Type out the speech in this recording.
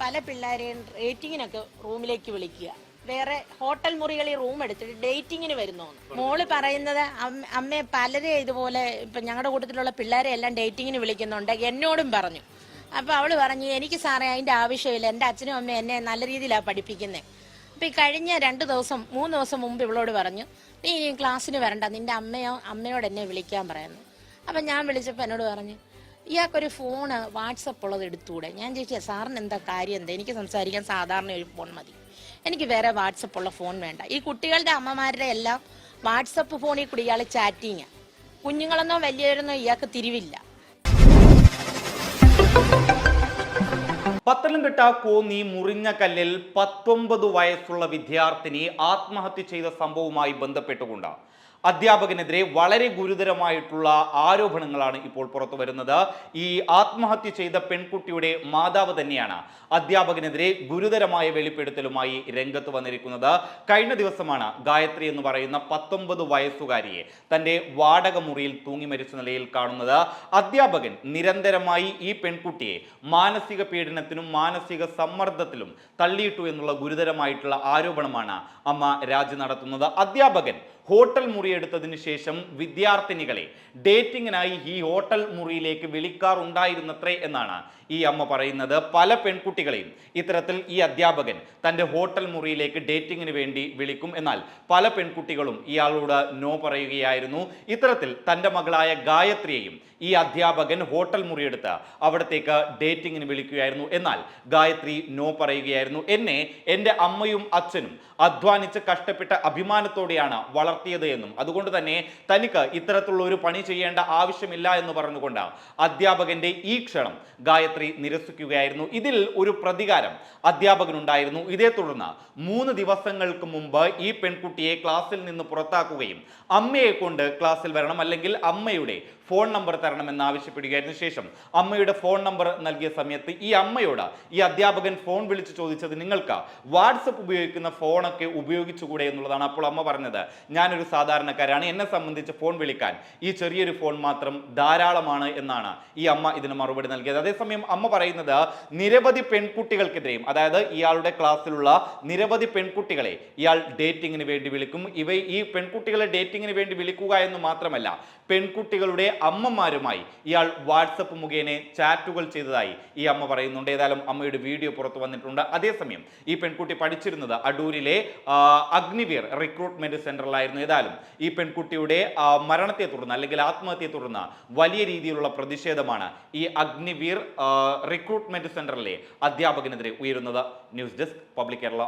പല പിള്ളേരെയും റേറ്റിങ്ങിനൊക്കെ റൂമിലേക്ക് വിളിക്കുക. വേറെ ഹോട്ടൽ മുറികളിൽ റൂം എടുത്തിട്ട് ഡേറ്റിങ്ങിന് വരുന്നു. മോൾ പറയുന്നത് അമ്മ- പലരെ ഇതുപോലെ ഇപ്പൊ ഞങ്ങളുടെ കൂട്ടത്തിലുള്ള പിള്ളേരെ എല്ലാം ഡേറ്റിങ്ങിന് വിളിക്കുന്നുണ്ട്. എന്നോടും പറഞ്ഞു. അപ്പൊ അവൾ പറഞ്ഞു എനിക്ക് സാറേ അതിന്റെ ആവശ്യമില്ല. എന്റെ അച്ഛനും അമ്മയും എന്നെ നല്ല രീതിയിലാണ് പഠിപ്പിക്കുന്നത് അപ്പൊ ഈ കഴിഞ്ഞ രണ്ട് ദിവസം മൂന്ന് ദിവസം മുമ്പ് ഇവളോട് പറഞ്ഞു നീ ക്ലാസ്സിന് വരണ്ട. നിന്റെ അമ്മയോ അമ്മയോട് എന്നെ വിളിക്കാൻ പറയുന്നു. അപ്പൊ ഞാൻ വിളിച്ചപ്പോ എന്നോട് പറഞ്ഞു ഇയാൾക്കൊരു ഫോണ് വാട്സപ്പ് ഉള്ളത് എടുത്തുകൂടെ ഞാൻ ചോദിച്ചാൽ സാറിന് എന്താ കാര്യം? എന്താ? എനിക്ക് സംസാരിക്കാൻ സാധാരണ ഒരു ഫോൺ മതി. എനിക്ക് വേറെ വാട്സപ്പ് ഉള്ള ഫോൺ വേണ്ട. ഈ കുട്ടികളുടെ അമ്മമാരുടെ എല്ലാം വാട്സപ്പ് ഫോണിൽ കൂടി ഇയാൾ ചാറ്റിങ് കുഞ്ഞുങ്ങളെന്നോ വലിയവരെന്നോ ഇയാൾക്ക് തിരിവില്ല. പത്തനംതിട്ട കോന്നി മുറിഞ്ഞ കല്ലിൽ പത്തൊമ്പത് വയസ്സുള്ള വിദ്യാർത്ഥിനി ആത്മഹത്യ ചെയ്ത സംഭവവുമായി ബന്ധപ്പെട്ടുകൊണ്ട് അധ്യാപകനെതിരെ വളരെ ഗുരുതരമായിട്ടുള്ള ആരോപണങ്ങളാണ് ഇപ്പോൾ പുറത്തു വരുന്നത്. ഈ ആത്മഹത്യ ചെയ്ത പെൺകുട്ടിയുടെ മാതാവ് തന്നെയാണ് അധ്യാപകനെതിരെ ഗുരുതരമായ വെളിപ്പെടുത്തലുമായി രംഗത്ത് വന്നിരിക്കുന്നത്. കഴിഞ്ഞ ദിവസമാണ് ഗായത്രി എന്ന് പറയുന്ന പത്തൊമ്പത് വയസ്സുകാരിയെ തന്റെ വാടക മുറിയിൽ തൂങ്ങി മരിച്ച നിലയിൽ കാണുന്നത്. അധ്യാപകൻ നിരന്തരമായി ഈ പെൺകുട്ടിയെ മാനസിക പീഡനത്തിനും മാനസിക സമ്മർദ്ദത്തിലും തള്ളിയിട്ടു എന്നുള്ള ഗുരുതരമായിട്ടുള്ള ആരോപണമാണ് അമ്മ രാജി നടത്തുന്നത്. അധ്യാപകൻ ഹോട്ടൽ മുറി എടുത്തതിന് ശേഷം വിദ്യാർത്ഥിനികളെ ഡേറ്റിങ്ങിനായി ഈ ഹോട്ടൽ മുറിയിലേക്ക് വിളിക്കാറുണ്ടായിരുന്നത്രേ എന്നാണ് ഈ അമ്മ പറയുന്നത്. പല പെൺകുട്ടികളെയും ഇത്തരത്തിൽ ഈ അധ്യാപകൻ തന്റെ ഹോട്ടൽ മുറിയിലേക്ക് ഡേറ്റിങ്ങിന് വേണ്ടി വിളിക്കും. എന്നാൽ പല പെൺകുട്ടികളും ഇയാളോട് നോ പറയുകയായിരുന്നു. ഇത്തരത്തിൽ തന്റെ മകളായ ഗായത്രിയെയും ഈ അധ്യാപകൻ ഹോട്ടൽ മുറിയെടുത്ത് അവിടത്തേക്ക് ഡേറ്റിങ്ങിന് വിളിക്കുകയായിരുന്നു. എന്നാൽ ഗായത്രി നോ പറയുകയായിരുന്നു. എന്നെ എന്റെ അമ്മയും അച്ഛനും അധ്വാനിച്ച് കഷ്ടപ്പെട്ട അഭിമാനത്തോടെയാണ് വളർത്തിയത് എന്നും. അതുകൊണ്ട് തന്നെ തനിക്ക് ഇത്തരത്തിലുള്ള ഒരു പണി ചെയ്യേണ്ട ആവശ്യമില്ല എന്ന് പറഞ്ഞുകൊണ്ട് അധ്യാപകന്റെ ഈ ക്ഷണം ഗായത്രി നിരസിക്കുകയായിരുന്നു. ഇതിൽ ഒരു പ്രതികാരം അധ്യാപകനുണ്ടായിരുന്നു. ഇതേ തുടർന്ന് മൂന്ന് ദിവസങ്ങൾക്ക് മുമ്പ് ഈ പെൺകുട്ടിയെ ക്ലാസ്സിൽ നിന്ന് പുറത്താക്കുകയും അമ്മയെ കൊണ്ട് ക്ലാസ്സിൽ വരണം അല്ലെങ്കിൽ അമ്മയുടെ ഫോൺ നമ്പർ തരണമെന്ന് ആവശ്യപ്പെടുകയായിരുന്നു. ശേഷം അമ്മയുടെ ഫോൺ നമ്പർ നൽകിയ സമയത്ത് ഈ അമ്മയോട് ഈ അധ്യാപകൻ ഫോൺ വിളിച്ച് ചോദിച്ചത് നിങ്ങൾക്ക് വാട്സപ്പ് ഉപയോഗിക്കുന്ന ഫോണൊക്കെ ഉപയോഗിച്ചുകൂടെ? എന്നുള്ളതാണ് അപ്പോൾ അമ്മ പറഞ്ഞത്. ഞാനൊരു സാധാരണക്കാരാണ് എന്നെ സംബന്ധിച്ച് ഫോൺ വിളിക്കാൻ ഈ ചെറിയൊരു ഫോൺ മാത്രം ധാരാളമാണ് എന്നാണ് ഈ അമ്മ ഇതിന് മറുപടി നൽകിയത്. അതേസമയം അമ്മ പറയുന്നത് നിരവധി പെൺകുട്ടികൾക്കെതിരെയും അതായത് ഇയാളുടെ ക്ലാസ്സിലുള്ള നിരവധി പെൺകുട്ടികളെ ഇയാൾ ഡേറ്റിങ്ങിന് വേണ്ടി വിളിക്കും. ഇവ ഈ പെൺകുട്ടികളെ ഡേറ്റിങ്ങിന് വേണ്ടി വിളിക്കുക എന്ന് മാത്രമല്ല പെൺകുട്ടികളുടെ അമ്മമാരുമായി ഇയാൾ വാട്സപ്പ് മുഖേന ചാറ്റുകൾ ചെയ്തതായി ഈ അമ്മ പറയുന്നുണ്ട്. ഏതായാലും അമ്മയുടെ വീഡിയോ പുറത്തു വന്നിട്ടുണ്ട്. അതേസമയം ഈ പെൺകുട്ടി പഠിച്ചിരുന്നത് അടൂരിലെ അഗ്നിവീർ റിക്രൂട്ട്മെന്റ് സെന്ററിലായിരുന്നു. ഏതായാലും ഈ പെൺകുട്ടിയുടെ മരണത്തെ തുടർന്ന് അല്ലെങ്കിൽ ആത്മഹത്യയെ തുടർന്ന് വലിയ രീതിയിലുള്ള പ്രതിഷേധമാണ് ഈ അഗ്നിവീർ റിക്രൂട്ട്മെന്റ് സെന്ററിലെ അധ്യാപകനെതിരെ ഉയരുന്നത്. News desk public Kerala.